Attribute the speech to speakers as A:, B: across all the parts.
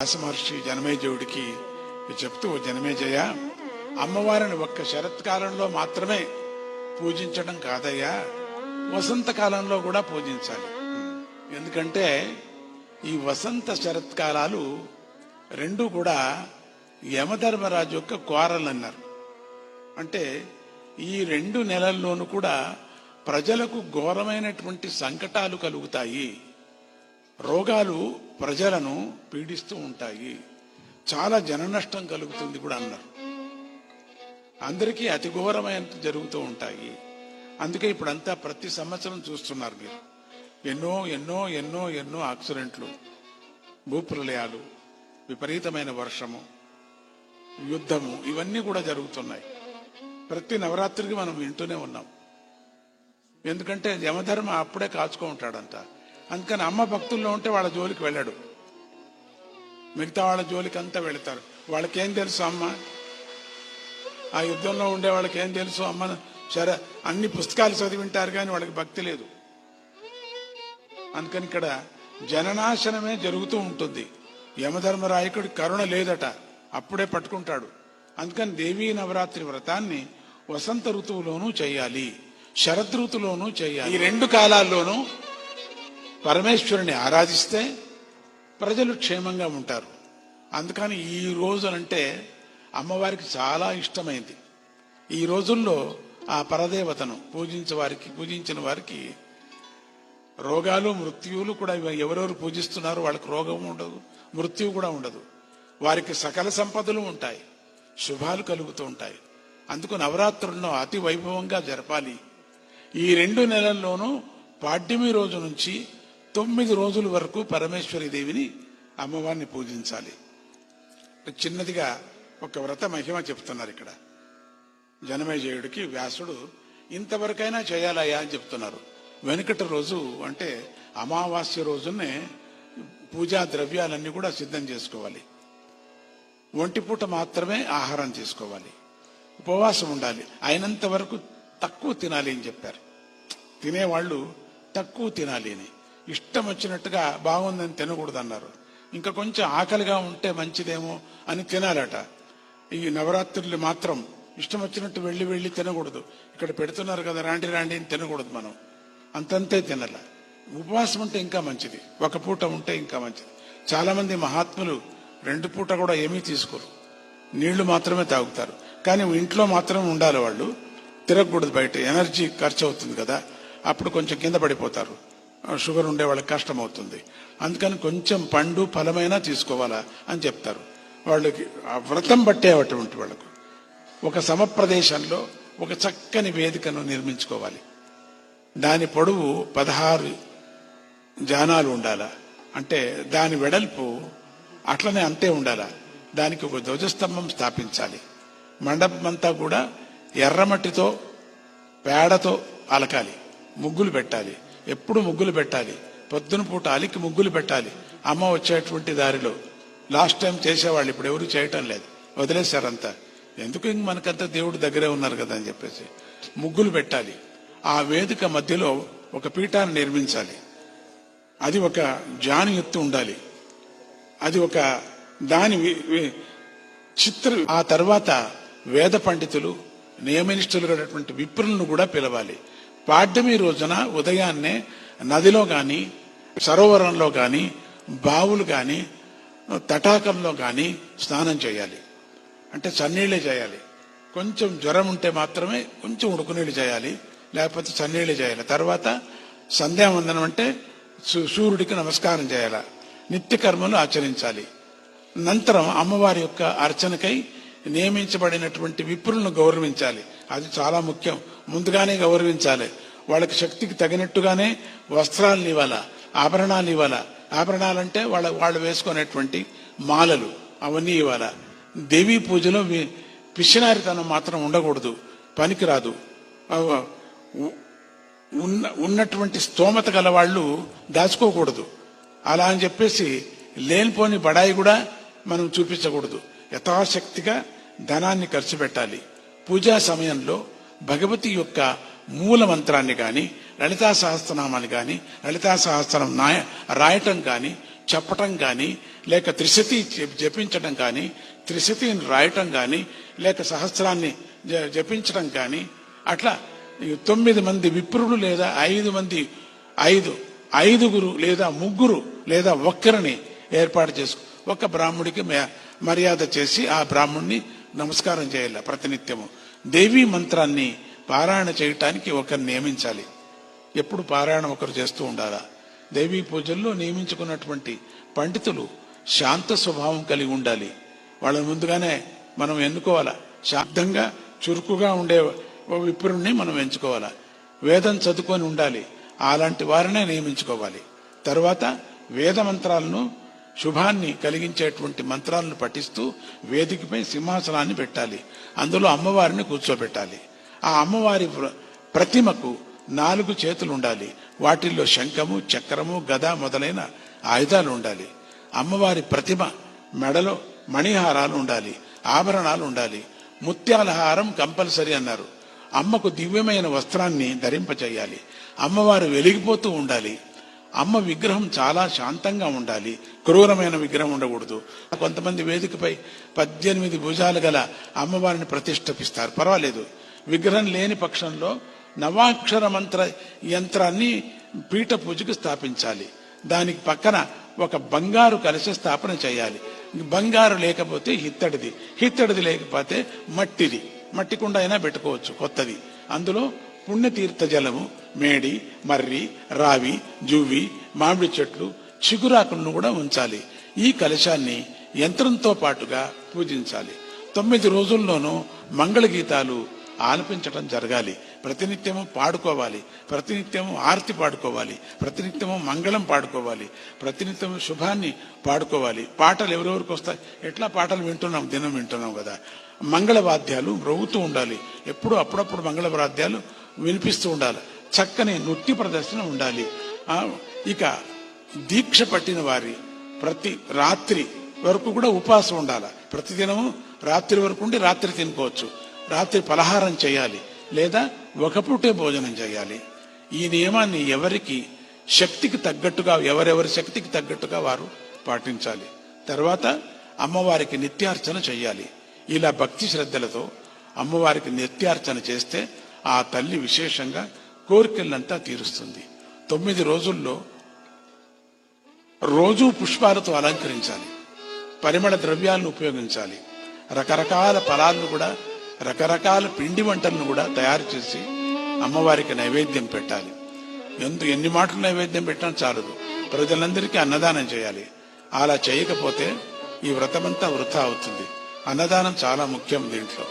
A: వ్యాస మహర్షి జనమేజయుడికి చెప్తూ జనమేజయ అమ్మవారిని ఒక్క శరత్కాలంలో మాత్రమే పూజించడం కాదయ్యా. వసంత కాలంలో కూడా పూజించాలి. ఎందుకంటే ఈ వసంత శరత్కాలాలు రెండు కూడా యమధర్మరాజు యొక్క కోరలు అన్నారు అంటే ఈ రెండు నెలల్లోనూ కూడా ప్రజలకు ఘోరమైనటువంటి సంకటాలు కలుగుతాయి. రోగాలు ప్రజలను పీడిస్తూ ఉంటాయి. చాలా జన నష్టం కలుగుతుంది కూడా అన్నారు. అందరికీ అతి ఘోరమైన జరుగుతూ ఉంటాయి. అందుకే ఇప్పుడంతా ప్రతి సంవత్సరం చూస్తున్నారు మీరు. ఎన్నో ఎన్నో ఎన్నో ఎన్నో యాక్సిడెంట్లు భూప్రలయాలు విపరీతమైన వర్షము యుద్ధము ఇవన్నీ కూడా జరుగుతున్నాయి. ప్రతి నవరాత్రికి మనం వింటూనే ఉన్నాం. ఎందుకంటే యమధర్మ అప్పుడే కాచుకో ఉంటాడంట. అందుకని అమ్మ భక్తుల్లో ఉంటే వాళ్ళ జోలికి వెళ్ళాడు. మిగతా వాళ్ళ జోలికి అంతా వెళతారు. వాళ్ళకేం తెలుసు అమ్మ? ఆ యుద్ధంలో ఉండే వాళ్ళకి ఏం తెలుసు అమ్మ? సరే అన్ని పుస్తకాలు చదివింటారు కానీ వాళ్ళకి భక్తి లేదు. అందుకని ఇక్కడ జననాశనమే జరుగుతూ ఉంటుంది. యమధర్మరాయకుడి కరుణ లేదట. అప్పుడే పట్టుకుంటాడు. అందుకని దేవీ నవరాత్రి వ్రతాన్ని వసంత ఋతువులోనూ చేయాలి. శరదృతులోనూ చేయాలి. ఈ రెండు కాలాల్లోనూ పరమేశ్వరుని ఆరాధిస్తే ప్రజలు క్షేమంగా ఉంటారు. అందుకని ఈ రోజునంటే అమ్మవారికి చాలా ఇష్టమైంది. ఈ రోజుల్లో ఆ పరదేవతను పూజించే వారికి పూజించిన వారికి రోగాలు మృత్యువులు కూడా ఎవరెవరు పూజిస్తున్నారో వాళ్ళకి రోగం ఉండదు మృత్యువు కూడా ఉండదు. వారికి సకల సంపదలు ఉంటాయి శుభాలు కలుగుతూ ఉంటాయి. అందుకు నవరాత్రులను అతి వైభవంగా జరపాలి. ఈ రెండు నెలల్లోనూ పాడ్యమి రోజు నుంచి తొమ్మిది రోజుల వరకు పరమేశ్వరి దేవిని అమ్మవారిని పూజించాలి. చిన్నదిగా ఒక వ్రత మహిమ చెప్తున్నారు ఇక్కడ. జనమేజయుడికి వ్యాసుడు ఇంతవరకైనా చేయాలయ్యా అని చెప్తున్నారు. వెనుకటి రోజు అంటే అమావాస్య రోజునే పూజా ద్రవ్యాలన్నీ కూడా సిద్ధం చేసుకోవాలి. ఒంటిపూట మాత్రమే ఆహారం తీసుకోవాలి ఉపవాసం ఉండాలి. అయినంత వరకు తక్కువ తినాలి అని చెప్పారు. తినేవాళ్ళు తక్కువ తినాలి అని. ఇష్టం వచ్చినట్టుగా బాగుందని తినకూడదన్నారు. ఇంకా కొంచెం ఆకలిగా ఉంటే మంచిదేమో అని తినాలట. ఈ నవరాత్రులు మాత్రం ఇష్టం వచ్చినట్టు వెళ్ళి వెళ్ళి తినకూడదు. ఇక్కడ పెడుతున్నారు కదా రాండి రాండి అని తినకూడదు మనం. అంతంతే తినాల. ఉపవాసం ఉంటే ఇంకా మంచిది. ఒక పూట ఉంటే ఇంకా మంచిది. చాలా మంది మహాత్ములు రెండు పూట కూడా ఏమీ తీసుకోరు. నీళ్ళు మాత్రమే తాగుతారు. కానీ ఇంట్లో మాత్రం ఉండాలి వాళ్ళు. తిరగకూడదు బయట. ఎనర్జీ ఖర్చు అవుతుంది కదా. అప్పుడు కొంచెం కింద పడిపోతారు. షుగర్ ఉండే వాళ్ళకి కష్టం అవుతుంది అందుకని కొంచెం పండు ఫలమైనా తీసుకోవాలా అని చెప్తారు. వాళ్ళకి ఆ వ్రతం బట్టే అటువంటి వాళ్ళకు. ఒక సమప్రదేశంలో ఒక చక్కని వేదికను నిర్మించుకోవాలి. దాని పొడవు పదహారు జానాలు ఉండాలా? అంటే దాని వెడల్పు అట్లనే అంతే ఉండాలా? దానికి ఒక ధ్వజస్తంభం స్థాపించాలి. మండపం అంతా కూడా ఎర్రమట్టితో పేడతో అలకాలి. ముగ్గులు పెట్టాలి. ఎప్పుడు ముగ్గులు పెట్టాలి. పొద్దున పూట అలికి ముగ్గులు పెట్టాలి. అమ్మ వచ్చేటువంటి దారిలో. లాస్ట్ టైం చేసేవాళ్ళు ఇప్పుడు ఎవరు చేయటం లేదు. వదిలేశారంతా. ఎందుకు ఇంక మనకంతా దేవుడు దగ్గరే ఉన్నారు కదా అని చెప్పేసి. ముగ్గులు పెట్టాలి. ఆ వేదిక మధ్యలో ఒక పీఠాన్ని నిర్మించాలి. అది ఒక జాని ఎత్తు ఉండాలి. అది ఒక దాని వి- చిత్ర ఆ తర్వాత వేద పండితులు నియమనిష్ఠులుగాటువంటి విప్రులను కూడా పిలవాలి. పాడ్యమి రోజున ఉదయాన్నే నదిలో గాని సరోవరంలో గాని బావులు గాని తటాకంలో గాని స్నానం చేయాలి. అంటే చన్నీళ్ళే చేయాలి. కొంచెం జ్వరం ఉంటే మాత్రమే కొంచెం ఉడుకునీళ్ళు చేయాలి. లేకపోతే చన్నీళ్ళు చేయాలి. తర్వాత సంధ్యావందనం అంటే సూర్యుడికి నమస్కారం చేయాలి. నిత్య కర్మలు ఆచరించాలి. నంతరం అమ్మవారి యొక్క అర్చనకై నియమించబడినటువంటి విప్రులను గౌరవించాలి. అది చాలా ముఖ్యం. ముందుగానే గౌరవించాలి. వాళ్ళకి శక్తికి తగినట్టుగానే వస్త్రాలను ఇవ్వాలా ఆభరణాలు ఇవ్వాలా. ఆభరణాలంటే వాళ్ళ వాళ్ళు వేసుకునేటువంటి మాలలు అవన్నీ ఇవ్వాల. దేవీ పూజలో వి- మాత్రం ఉండకూడదు పనికిరాదు. ఉన్న ఉన్నటువంటి స్తోమత గల వాళ్ళు దాచుకోకూడదు. అలా అని చెప్పేసి లేనిపోని బడాయి కూడా మనం చూపించకూడదు. యథాశక్తిగా ధనాన్ని ఖర్చు పెట్టాలి. పూజా సమయంలో భగవతి యొక్క మూల మంత్రాన్ని కానీ లలితా సహస్రనామాన్ని కానీ లలితా సహస్రం నాయ రాయటం కానీ చెప్పటం కానీ లేక త్రిశతి జపించటం జపించడం కానీ త్రిశతిని రాయటం కానీ లేక సహస్రాన్ని జ- జపించడం కానీ అట్లా తొమ్మిది మంది విప్రులు లేదా ఐదు మంది ఐదు ఐదుగురు లేదా ముగ్గురు లేదా ఒక్కరిని ఏర్పాటు చేసుకు ఒక బ్రాహ్మడికి మర్యాద చేసి ఆ బ్రాహ్మణ్ణి నమస్కారం చేయాలి ప్రతినిత్యము. దేవీ మంత్రాన్ని పారాయణ చేయటానికి ఒకరిని నియమించాలి. ఎప్పుడు పారాయణం ఒకరు చేస్తూ ఉండాలా? దేవీ పూజల్లో నియమించుకున్నటువంటి పండితులు శాంత స్వభావం కలిగి ఉండాలి. వాళ్ళని ముందుగానే మనం ఎన్నుకోవాలా? శాంతంగా చురుకుగా ఉండే విప్రుణ్ణి మనం ఎంచుకోవాలా? వేదం చదువుకొని ఉండాలి. అలాంటి వారినే నియమించుకోవాలి. తర్వాత వేద మంత్రాలను శుభాన్ని కలిగించేటువంటి మంత్రాలను పఠిస్తూ వేదికపై సింహాసనాన్ని పెట్టాలి. అందులో అమ్మవారిని కూర్చోబెట్టాలి. ఆ అమ్మవారి ప్ర- ప్రతిమకు నాలుగు చేతులు ఉండాలి వాటిల్లో శంఖము చక్రము గద మొదలైన ఆయుధాలు ఉండాలి అమ్మవారి ప్రతిమ మెడలో మణిహారాలు ఉండాలి ఆభరణాలు ఉండాలి ముత్యాల హారం కంపల్సరీ అన్నారు. అమ్మకు దివ్యమైన వస్త్రాన్ని ధరింపచేయాలి. అమ్మవారు వెలిగిపోతూ ఉండాలి. అమ్మ విగ్రహం చాలా శాంతంగా ఉండాలి. క్రూరమైన విగ్రహం ఉండకూడదు. కొంతమంది వేదికపై పద్దెనిమిది భుజాలు గల అమ్మవారిని ప్రతిష్టపిస్తారు పర్వాలేదు. విగ్రహం లేని పక్షంలో నవాక్షర మంత్ర యంత్రాన్ని పీఠ పూజకు స్థాపించాలి. దానికి పక్కన ఒక బంగారు కలశ స్థాపన చేయాలి. బంగారు లేకపోతే హిత్తడిది హిత్తడిది లేకపోతే మట్టిది. మట్టి కుండ అయినా పెట్టుకోవచ్చు కొత్తది. అందులో పుణ్యతీర్థ జలము మేడి మర్రి రావి జువ్వి మామిడి చెట్లు చిగురాకులను కూడా ఉంచాలి. ఈ కలశాన్ని యంత్రంతో పాటుగా పూజించాలి. తొమ్మిది రోజుల్లోనూ మంగళ గీతాలు ఆలపించటం జరగాలి. ప్రతినిత్యము పాడుకోవాలి. ప్రతినిత్యము ఆర్తి పాడుకోవాలి. ప్రతినిత్యము మంగళం పాడుకోవాలి. ప్రతినిత్యము శుభాన్ని పాడుకోవాలి. పాటలు ఎవరెవరికి వస్తాయి? ఎట్లా పాటలు వింటున్నాం? దినం వింటున్నాం కదా. మంగళవాద్యాలు వాద్యాలు ఉండాలి. ఎప్పుడు అప్పుడప్పుడు మంగళవాద్యాలు వినిపిస్తూ ఉండాలి. చక్కని నృత్య ప్రదర్శన ఉండాలి. ఇక దీక్ష పట్టిన వారి ప్రతి రాత్రి వరకు కూడా ఉపవాసం ఉండాలి. ప్రతిదినము రాత్రి వరకు ఉండి రాత్రి తినుకోవచ్చు. రాత్రి పలహారం చేయాలి లేదా ఒక పూటే భోజనం చేయాలి. ఈ నియమాన్ని ఎవరికి శక్తికి తగ్గట్టుగా ఎవరెవరి శక్తికి తగ్గట్టుగా వారు పాటించాలి. తర్వాత అమ్మవారికి నిత్యార్చన చేయాలి. ఇలా భక్తి శ్రద్ధలతో అమ్మవారికి నిత్యార్చన చేస్తే ఆ తల్లి విశేషంగా కోరికలంతా తీరుస్తుంది. తొమ్మిది రోజుల్లో రోజు పుష్పాలతో అలంకరించాలి. పరిమళ ద్రవ్యాలను ఉపయోగించాలి. రకరకాల ఫలాలను కూడా రకరకాల పిండి వంటలను కూడా తయారు చేసి అమ్మవారికి నైవేద్యం పెట్టాలి. ఎందు ఎన్ని మాటలు నైవేద్యం పెట్టినా చాలదు. ప్రజలందరికీ అన్నదానం చేయాలి. అలా చేయకపోతే ఈ వ్రతమంతా వృథా అవుతుంది. అన్నదానం చాలా ముఖ్యం దీంట్లో.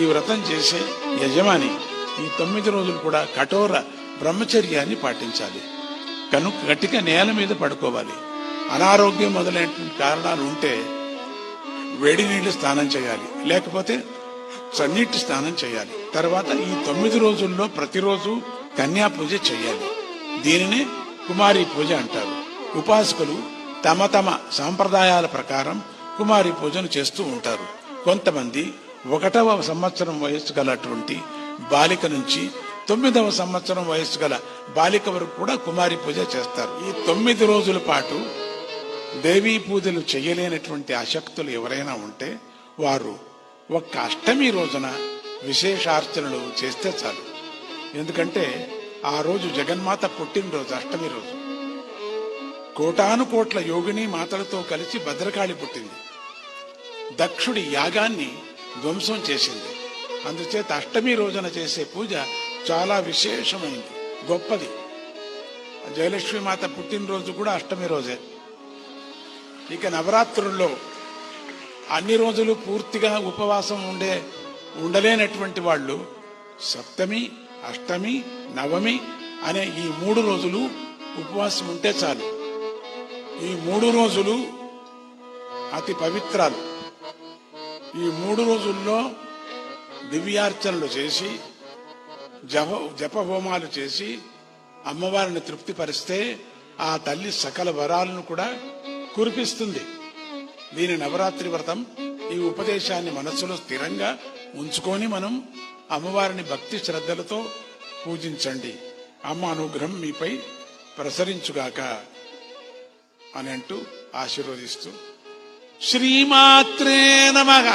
A: ఈ వ్రతం చేసే యజమాని ఈ తొమ్మిది రోజులు కూడా కఠోర బ్రహ్మచర్యాన్ని పాటించాలి. కనుక గట్టిక నేల మీద పడుకోవాలి. అనారోగ్యం మొదలైన కారణాలు ఉంటే వేడి నీళ్ళు స్నానం చేయాలి. లేకపోతే చన్నీటి స్నానం చేయాలి. తర్వాత ఈ తొమ్మిది రోజుల్లో ప్రతిరోజు కన్యా పూజ చేయాలి. దీనినే కుమారి పూజ అంటారు. ఉపాసకులు తమ తమ సాంప్రదాయాల ప్రకారం కుమారి పూజను చేస్తూ ఉంటారు. కొంతమంది ఒకటవ సంవత్సరం వయస్సు గలటువంటి బాలిక నుంచి తొమ్మిదవ సంవత్సరం వయస్సు గల బాలిక వరకు కూడా కుమారి పూజ చేస్తారు. ఈ తొమ్మిది రోజుల పాటు దేవీ పూజలు చేయలేనటువంటి ఆశక్తులు ఎవరైనా ఉంటే వారు ఒక్క అష్టమి రోజున విశేషార్చనలు చేస్తే చాలు. ఎందుకంటే ఆ రోజు జగన్మాత పుట్టినరోజు అష్టమి రోజు. కోటాను కోట్ల యోగిని మాతలతో కలిసి భద్రకాళి పుట్టింది. దక్షుడి యాగాన్ని ధ్వంసం చేసింది. అందుచేత అష్టమి రోజున చేసే పూజ చాలా విశేషమైంది గొప్పది. జయలక్ష్మి మాత పుట్టినరోజు కూడా అష్టమి రోజే. ఇక నవరాత్రుల్లో అన్ని రోజులు పూర్తిగా ఉపవాసం ఉండే ఉండలేనటువంటి వాళ్ళు సప్తమి అష్టమి నవమి అనే ఈ మూడు రోజులు ఉపవాసం ఉంటే చాలు. ఈ మూడు రోజులు అతి పవిత్రాలు. ఈ మూడు రోజుల్లో దివ్యార్చనలు చేసి జప జపహోమాలు చేసి అమ్మవారిని తృప్తిపరిస్తే ఆ తల్లి సకల వరాలను కూడా కురిపిస్తుంది. దీని నవరాత్రి వ్రతం ఈ ఉపదేశాన్ని మనస్సులో స్థిరంగా ఉంచుకొని మనం అమ్మవారిని భక్తి శ్రద్ధలతో పూజించండి. అమ్మ అనుగ్రహం మీపై ప్రసరించుగాక అని అంటూ ఆశీర్వదిస్తూ శ్రీమాత్రే నమః.